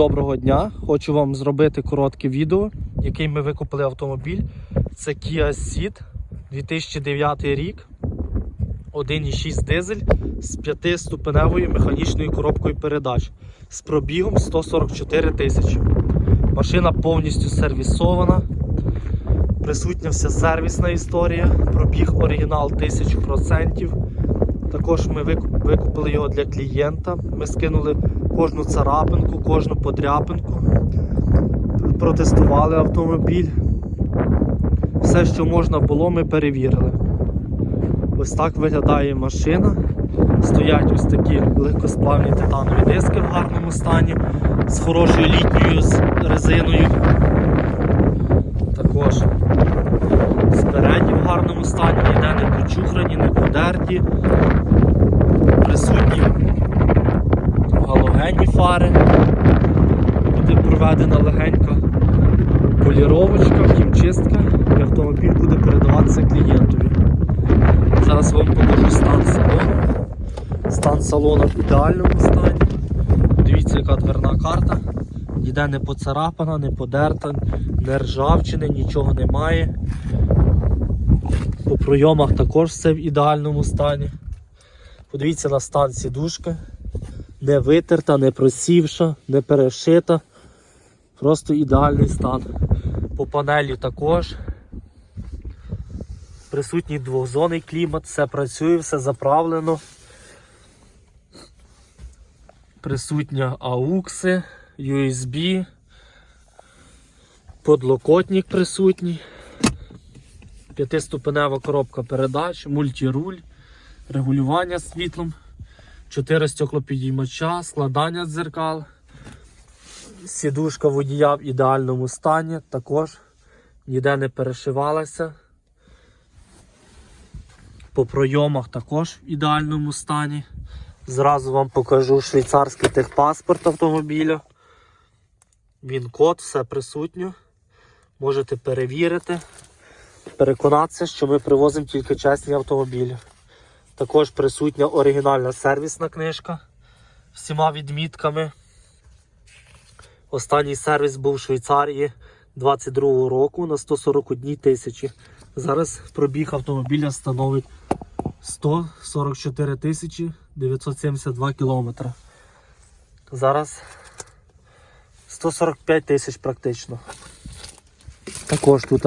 Доброго дня! Хочу вам зробити коротке відео, який ми викупили автомобіль. Це Kia Ceed 2009 рік, 1,6 дизель з 5-ступеневою механічною коробкою передач з пробігом 144 тисячі. Машина повністю сервісована, присутня вся сервісна історія, пробіг оригінал 1000%. Також ми викуп- викупили його для клієнта. Ми скинули кожну царапинку, кожну подряпинку. Протестували автомобіль. Все, що можна було, ми перевірили. Ось так виглядає машина. Стоять ось такі легкосплавні титанові диски в гарному стані з хорошою літньою з резиною. Також спереді в гарному стані, ніде не почухрані, не подерті. Присутні фари. Буде проведена легенька поліровочка, хімчистка і автомобіль буде передаватися клієнтові. Зараз вам покажу стан салону. Стан салону в ідеальному стані. Дивіться, яка дверна карта. Ніде не поцарапана, не подерта, не ржавчини, нічого немає. По пройомах також все в ідеальному стані. Подивіться на стан сідушки. Не витерта, не просівша, не перешита. Просто ідеальний стан. По панелі також. Присутній двохзонний клімат, все працює, все заправлено. Присутня AUX, USB, подлокотник присутній, п'ятиступенева коробка передач, мультируль, регулювання світлом, 4 стеклопідіймача, складання дзеркал, сідушка водія в ідеальному стані, також ніде не перешивалася. По пройомах також в ідеальному стані. Зразу вам покажу швейцарський техпаспорт автомобіля. Він код, все присутньо. Можете перевірити, переконатися, що ми привозимо тільки чесні автомобілі. Також присутня оригінальна сервісна книжка всіма відмітками. Останній сервіс був в Швейцарії 22 року на 141 тисячі. Зараз пробіг автомобіля становить 144 тисячі 972 кілометри. Зараз 145 тисяч практично. Також тут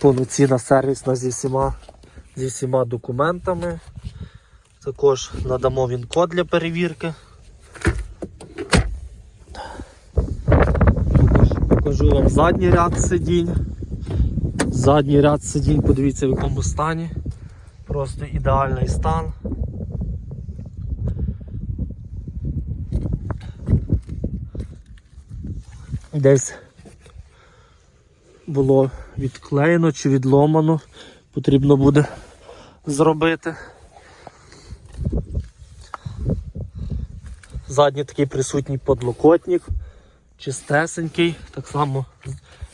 повноцінна сервісна зі всіма, зі всіма документами. Також надамо він код для перевірки. Також покажу вам задній ряд сидінь. Задній ряд сидінь, подивіться в якому стані. Просто ідеальний стан. Десь було відклеєно чи відломано, потрібно буде зробити. Задній такий присутній подлокотник, чистесенький, так само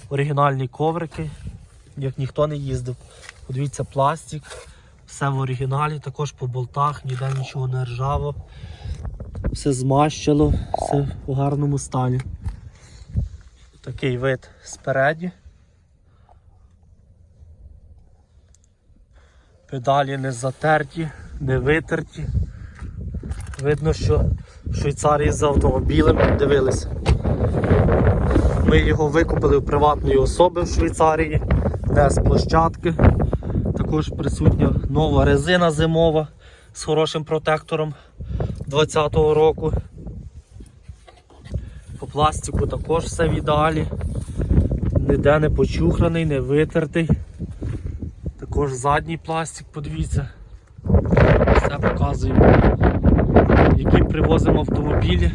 оригінальні коврики, як ніхто не їздив. Подивіться, пластик, все в оригіналі, також по болтах, ніде нічого не ржаво, все змащило, все в гарному стані. Такий вид спереді. Педалі не затерті, не витерті. Видно, що в Швейцарії за автомобілем дивилися. Ми його викупили в приватної особи в Швейцарії, не з площадки. Також присутня нова резина зимова з хорошим протектором 20-го року. По пластику також все в ідеалі. Ніде не почухраний, не витертий. Також задній пластик, подивіться. Все показуємо. Які привозимо автомобілі.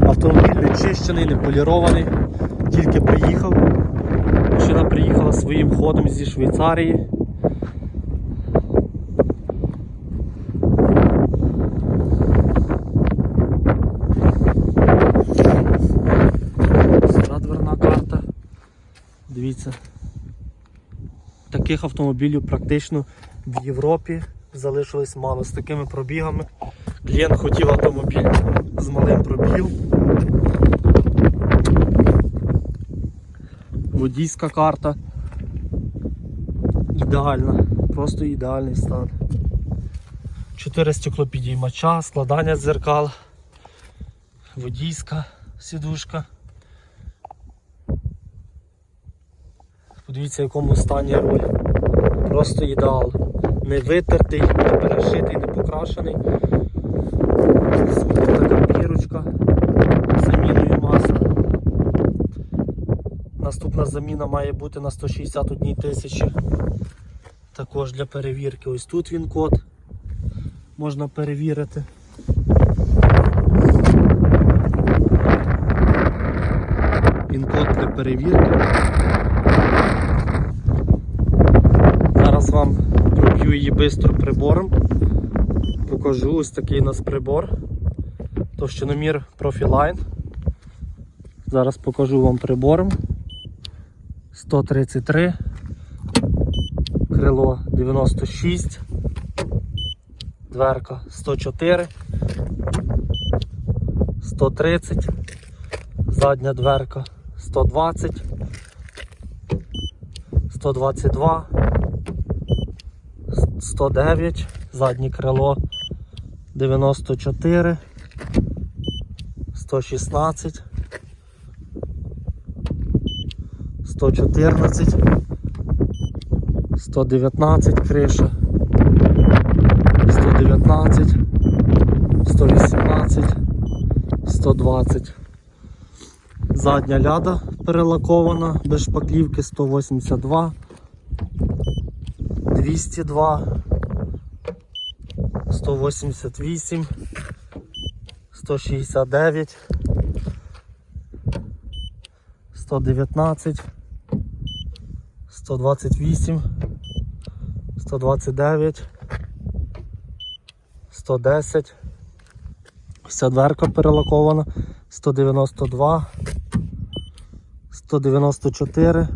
Автомобіль не чищений, не полірований, тільки приїхав. Машина приїхала своїм ходом зі Швейцарії. Дверна карта. Дивіться. Таких автомобілів практично в Європі залишилось мало з такими пробігами. Клієнт хотів автомобіль з малим пробігом. водійська карта. Ідеальна, просто ідеальний стан. Чотири стеклопідіймача, складання дзеркал, водійська сідушка. Подивіться, в якому стані руль. Просто ідеал. Не витертий, не перешитий, не покрашений. Супер така бірочка з заміною масла. Наступна заміна має бути на 161 тисячі. Також для перевірки. Ось тут він код. Можна перевірити. Він код для перевірки. Зараз вам проб'ю її швидко прибором. Покажу ось такий у нас прибор. Товщиномір Profiline. Зараз покажу вам прибором. 133, крило 96, дверка 104, 130, задня дверка 120, 122, 109, заднє крило 94, 116, 114, 119 криша, 119, 118, 120. Задня ляда перелакована без шпаклівки 182, 202, 188, 169, 119, 128, 129, 110. Вся дверка перелакована. 192, 194,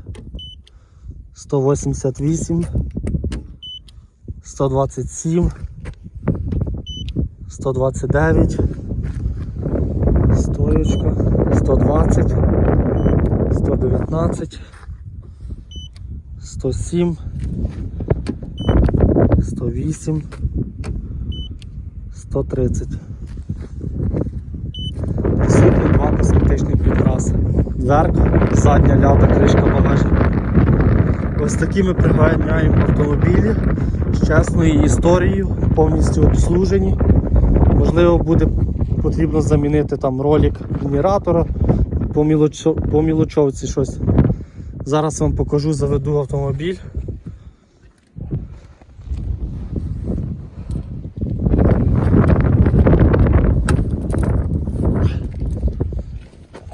188, 127, 129, стоєчка, 120, 119, 107, 108, 130. Присутні два косметичних підкраси. Дверка, задня ляда, кришка багажника. Ось такі ми приганяємо автомобілі з чесною історією, повністю обслужені. Можливо, буде потрібно замінити там ролик генератора по, мілочо... по мілочовці щось. Зараз вам покажу, заведу автомобіль.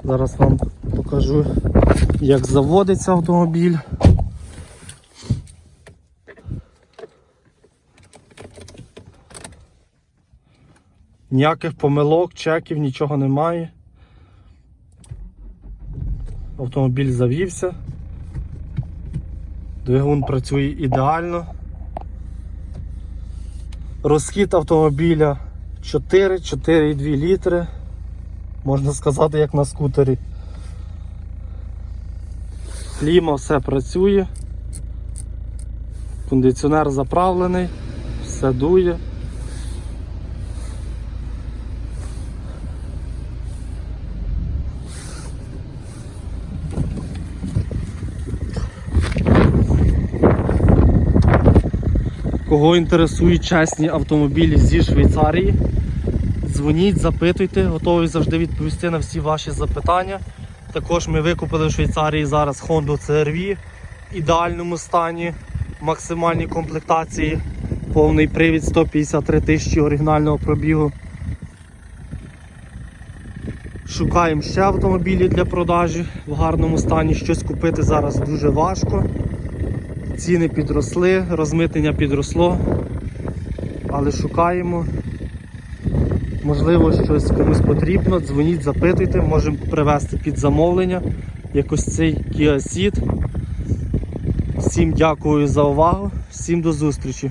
Зараз вам покажу, як заводиться автомобіль. Ніяких помилок, чеків, нічого немає. Автомобіль завівся. Двигун працює ідеально. Розхід автомобіля 4, 4,2 літри. Можна сказати, як на скутері. Кліма все працює. Кондиціонер заправлений, все дує. Кого інтересують чесні автомобілі зі Швейцарії, дзвоніть, запитуйте, готовий завжди відповісти на всі ваші запитання. Також ми викупили в Швейцарії зараз Honda CR-V в ідеальному стані, максимальній комплектації, повний привід 153 тисячі оригінального пробігу. Шукаємо ще автомобілі для продажі в гарному стані. Щось купити зараз дуже важко. Ціни підросли, розмитнення підросло, але шукаємо. Можливо, щось комусь потрібно, дзвоніть, запитуйте, можемо привезти під замовлення якось цей Kia Ceed. Всім дякую за увагу, всім до зустрічі.